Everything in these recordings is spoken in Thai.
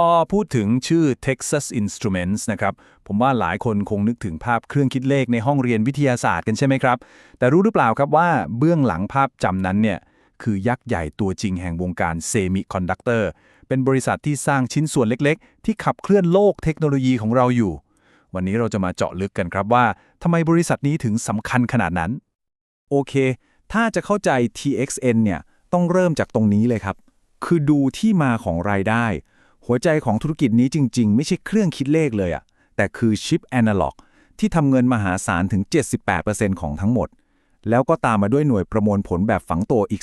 พอพูดถึงชื่อ Texas Instruments นะครับ ผมว่าหลายคนคงนึกถึงภาพเครื่องคิดเลขในห้องเรียนวิทยาศาสตร์กันใช่ไหมครับ แต่รู้หรือเปล่าครับว่าเบื้องหลังภาพจำนั้นเนี่ย คือยักษ์ใหญ่ตัวจริงแห่งวงการเซมิคอนดักเตอร์เป็นบริษัทที่สร้างชิ้นส่วนเล็กๆ ที่ขับเคลื่อนโลกเทคโนโลยีของเราอยู่ วันนี้เราจะมาเจาะลึกกันครับว่าทำไมบริษัทนี้ถึงสำคัญขนาดนั้น โอเค ถ้าจะเข้าใจ TXN เนี่ยต้องเริ่มจากตรงนี้เลยครับ คือดูที่มาของรายได้ หัวใจของธุรกิจนี้จริง ๆ ไม่ใช่เครื่องคิดเลขเลยอะแต่คือชิปแอนาล็อกที่ทำเงินมหาศาลถึง 78%ของทั้งหมด แล้วก็ตามมาด้วยหน่วยประมวลผลแบบฝังตัวอีก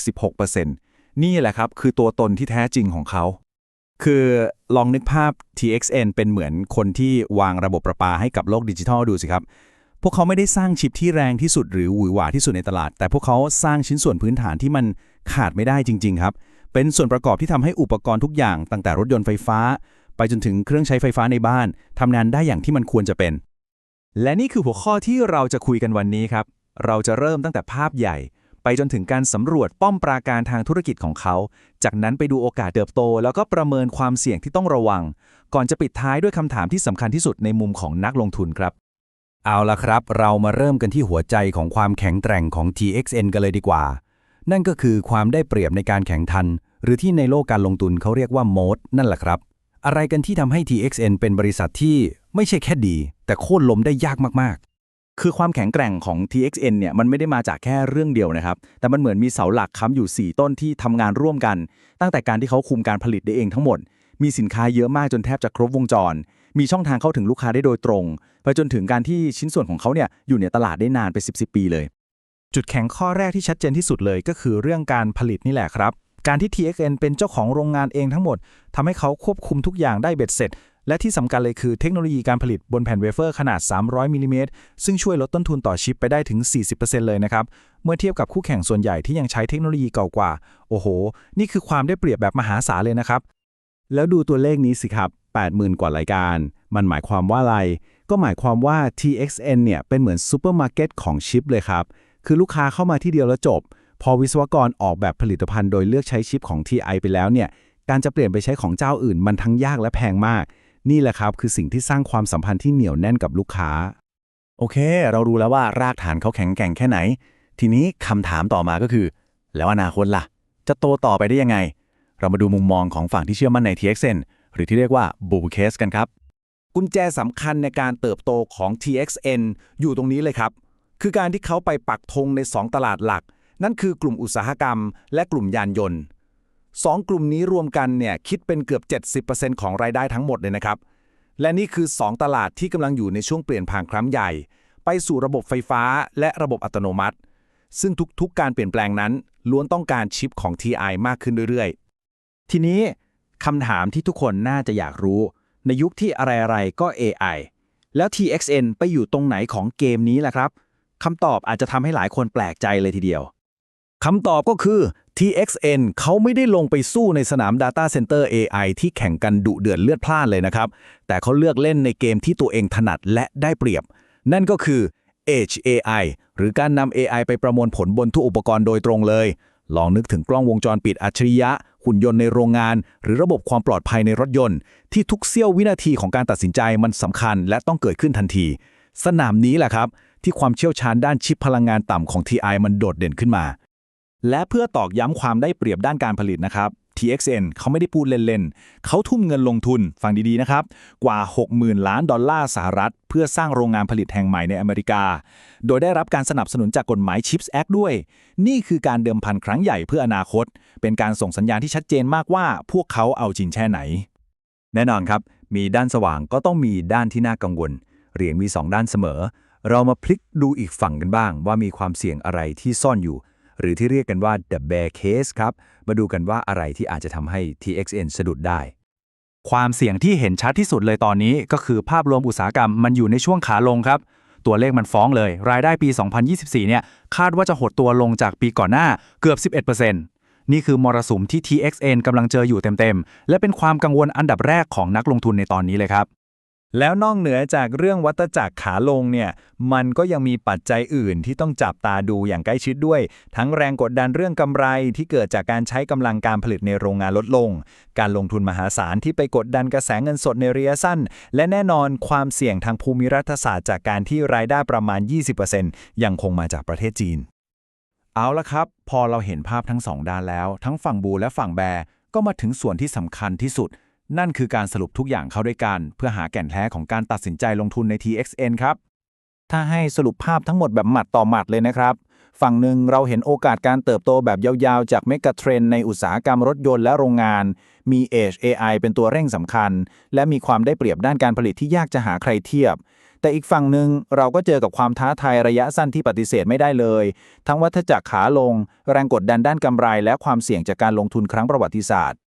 16%นี่แหละครับ คือตัวตนที่แท้จริงของเขา คือลองนึกภาพ TXN เป็นเหมือนคนที่วางระบบประปาให้กับโลกดิจิทัลดูสิครับ พวกเขาไม่ได้สร้างชิปที่แรงที่สุดหรือหวือหวาที่สุดในตลาด แต่พวกเขาสร้างชิ้นส่วนพื้นฐานที่มันขาดไม่ได้จริง ๆ ครับ เป็นส่วนประกอบที่ทำให้อุปกรณ์ทุกอย่างตั้งแต่รถยนต์ไฟฟ้า ไปจนถึงเครื่องใช้ไฟฟ้าในบ้านทำงานได้อย่างที่มันควรจะเป็น และนี่คือหัวข้อที่เราจะคุยกันวันนี้ครับ เราจะเริ่มตั้งแต่ภาพใหญ่ ไปจนถึงการสำรวจป้อมปราการทางธุรกิจของเขา จากนั้นไปดูโอกาสเติบโต แล้วก็ประเมินความเสี่ยงที่ต้องระวัง ก่อนจะปิดท้ายด้วยคำถามที่สำคัญที่สุดในมุมของนักลงทุนครับเอาละครับ เรามาเริ่มกันที่หัวใจของความแข็งแกร่งของ TXN กันเลยดีกว่า นั่นก็คือความได้เปรียบในการแข่งทัน หรือที่ในโลกการลงทุนเขาเรียกว่าโมดนั่นแหละครับ อะไรกันที่ทำให้ TXN เป็นบริษัทที่ไม่ใช่แค่ดี แต่โค่นล้มได้ยากมากๆ คือความแข็งแกร่งของ TXN เนี่ยมันไม่ได้มาจากแค่เรื่องเดียวนะครับ แต่มันเหมือนมีเสาหลักค้ำอยู่ 4 ต้นที่ทำงานร่วมกัน ตั้งแต่การที่เขาคุมการผลิตได้เองทั้งหมด มีสินค้าเยอะมากจนแทบจะครบวงจร มีช่องทางเข้าถึงลูกค้าได้โดยตรง ไปจนถึงการที่ชิ้นส่วนของเขาเนี่ยอยู่ในตลาดได้นานไป 10 10ปีเลย จุดแข็งข้อแรกที่ชัดเจนที่สุดเลยก็คือเรื่องการผลิตนี่แหละครับ การที่ TXN เป็นเจ้าของโรงงานเองทั้งหมดทำให้เขาควบคุมทุกอย่างได้เบ็ดเสร็จ และที่สำคัญเลยคือเทคโนโลยีการผลิตบนแผ่นเวเฟอร์ขนาด 300มิลลิเมตรซึ่งช่วยลดต้นทุนต่อชิปไปได้ถึง 40%เลยนะครับ เมื่อเทียบกับคู่แข่งส่วนใหญ่ที่ยังใช้เทคโนโลยีเก่ากว่า โอ้โห นี่คือความได้เปรียบแบบมหาศาลเลยนะครับ แล้วดูตัวเลขนี้สิครับ 80,000 กว่ารายการ มันหมายความว่าอะไร ก็หมายความว่า TXN เนี่ยเป็นเหมือนซูเปอร์มาร์เก็ตของชิปเลยครับ คือลูกค้าเข้ามาที่เดียวแล้วจบ พอวิศวกรออกแบบผลิตภัณฑ์โดยเลือกใช้ชิปของ TI ไปแล้วเนี่ย การจะเปลี่ยนไปใช้ของเจ้าอื่นมันทั้งยากและแพงมาก นี่แหละครับคือสิ่งที่สร้างความสัมพันธ์ที่เหนียวแน่นกับลูกค้า โอเค เรารู้แล้วว่ารากฐานเขาแข็งแกร่งแค่ไหน ทีนี้คำถามต่อมาก็คือ แล้วอนาคตล่ะ จะโตต่อไปได้ยังไง เรามาดูมุมมองของฝั่งที่เชื่อมั่นใน TXN หรือที่เรียกว่า bull case กันครับกุญแจสำคัญในการเติบโตของ TXN อยู่ตรงนี้เลยครับ คือการที่เขาไปปักธงใน 2 ตลาดหลัก นั่นคือกลุ่มอุตสาหกรรม และกลุ่มยานยนต์ 2 กลุ่มนี้รวมกันเนี่ยคิดเป็นเกือบ 70%ของรายได้ทั้งหมดเลยนะครับ และนี่คือ 2 ตลาดที่กำลังอยู่ในช่วงเปลี่ยนผ่านครั้งใหญ่ ไปสู่ระบบไฟฟ้าและระบบอัตโนมัติ ซึ่งทุกๆ การเปลี่ยนแปลงนั้น ล้วนต้องการชิปของ TI มากขึ้นเรื่อยๆ ทีนี้คำถามที่ทุกคนน่าจะอยากรู้ ในยุคที่อะไรๆก็ AI แล้ว TXN ไปอยู่ตรงไหนของเกมนี้ล่ะครับ คำตอบอาจจะทำให้หลายคนแปลกใจเลยทีเดียวคำตอบก็คือ TXN เขาไม่ได้ลงไปสู้ในสนาม Data Center AI ที่แข่งกันดุเดือดเลือดพล่านเลยนะครับ แต่เขาเลือกเล่นในเกมที่ตัวเองถนัดและได้เปรียบ นั่นก็คือ Edge AI หรือการนำ AI ไปประมวลผลบนทุกอุปกรณ์โดยตรงเลย ลองนึกถึงกล้องวงจรปิดอัจฉริยะ หุ่นยนต์ในโรงงาน หรือระบบความปลอดภัยในรถยนต์ ที่ทุกเสี้ยววินาทีของการตัดสินใจมันสำคัญ และต้องเกิดขึ้นทันที สนามนี้แหละครับ ที่ความเชี่ยวชาญด้านชิปพลังงานต่ำของ TI มันโดดเด่นขึ้นมา และเพื่อตอกย้ำความได้เปรียบด้านการผลิตนะครับ TXN เขาไม่ได้พูดเล่นๆ เขาทุ่มเงินลงทุน ฟังดีๆ นะครับ กว่า 60,000 ล้านดอลลาร์สหรัฐ เพื่อสร้างโรงงานผลิตแห่งใหม่ในอเมริกา โดยได้รับการสนับสนุนจากกฎหมาย CHIPS Act ด้วย นี่คือการเดิมพันครั้งใหญ่เพื่ออนาคต เป็นการส่งสัญญาณที่ชัดเจนมากว่าพวกเขาเอาจริงแค่ไหน แน่นอนครับ มีด้านสว่างก็ต้องมีด้านที่น่ากังวล เหรียญมี 2 ด้านเสมอ เรามาพลิกดูอีกฝั่งกันบ้าง ว่ามีความเสี่ยงอะไรที่ซ่อนอยู่ หรือที่เรียกกันว่า the bear case ครับ มาดูกันว่าอะไรที่อาจจะทำให้ TXN สะดุดได้ ความเสี่ยงที่เห็นชัดที่สุดเลยตอนนี้ก็คือภาพรวมอุตสาหกรรมมันอยู่ในช่วงขาลงครับ ตัวเลขมันฟ้องเลย รายได้ปี 2024 เนี่ยคาดว่าจะหดตัวลงจากปีก่อนหน้าเกือบ 11%นี่คือมรสุมที่ TXN กำลังเจออยู่เต็มๆ และเป็นความกังวลอันดับแรกของนักลงทุนในตอนนี้เลยครับ แล้วนอกเหนือจากเรื่องวัตจักรขาลงเนี่ย มันก็ยังมีปัจจัยอื่นที่ต้องจับตาดูอย่างใกล้ชิดด้วย ทั้งแรงกดดันเรื่องกำไรที่เกิดจากการใช้กำลังการผลิตในโรงงานลดลง การลงทุนมหาศาลที่ไปกดดันกระแสเงินสดในระยะสั้น และแน่นอนความเสี่ยงทางภูมิรัฐศาสตร์จากการที่รายได้ประมาณ 20%ยังคงมาจากประเทศจีน เอาละครับ พอเราเห็นภาพทั้งสองด้านแล้ว ทั้งฝั่งบูและฝั่งแบก็มาถึงส่วนที่สำคัญที่สุด นั่นคือการสรุปทุกอย่างเข้าด้วยกัน เพื่อหาแก่นแท้ของการตัดสินใจลงทุนใน TXN ครับ ถ้าให้สรุปภาพทั้งหมดแบบหมัดต่อหมัดเลยนะครับ ฝั่งหนึ่งเราเห็นโอกาสการเติบโตแบบยาวๆ จากเมกะเทรนในอุตสาหกรรมรถยนต์และโรงงาน มี Edge AI เป็นตัวเร่งสำคัญ และมีความได้เปรียบด้านการผลิตที่ยากจะหาใครเทียบแต่อีกฝั่งหนึ่งเราก็เจอกับความท้าทายระยะสั้นที่ปฏิเสธไม่ได้เลย ทั้งวัฏจักรขาลง แรงกดดันด้านกำไร และความเสี่ยงจากการลงทุนครั้งประวัติศาสตร์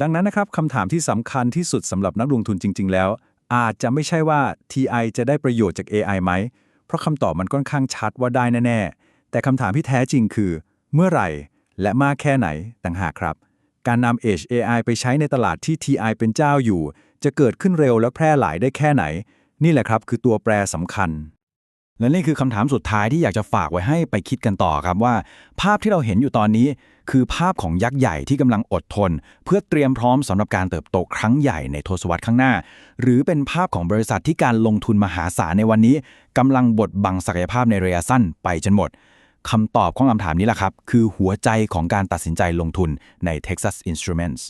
ดังนั้นนะครับคำถามที่สำคัญที่สุดสำหรับนักลงทุนจริง ๆ แล้ว อาจจะไม่ใช่ว่า TI จะได้ประโยชน์จาก AI ไหม เพราะคำตอบมันค่อนข้างชัดว่าได้แน่ๆ แต่คำถามที่แท้จริงคือ เมื่อไหร่ และมากแค่ไหนต่างหากครับ การนำ Edge AI ไปใช้ในตลาดที่ TI เป็นเจ้าอยู่ จะเกิดขึ้นเร็วและแพร่หลายได้แค่ไหน นี่แหละครับคือตัวแปรสำคัญ และนี่คือคำถามสุดท้ายที่อยากจะฝากไว้ให้ไปคิดกันต่อครับว่า ภาพที่เราเห็นอยู่ตอนนี้ คือภาพของยักษ์ใหญ่ที่กำลังอดทน เพื่อเตรียมพร้อมสำหรับการเติบโตครั้งใหญ่ในทศวรรษข้างหน้า หรือเป็นภาพของบริษัทที่การลงทุนมหาศาลในวันนี้กำลังบดบังศักยภาพในระยะสั้นไปจนหมดคำตอบของคำถามนี้แหละครับ คือหัวใจของการตัดสินใจลงทุนใน Texas Instruments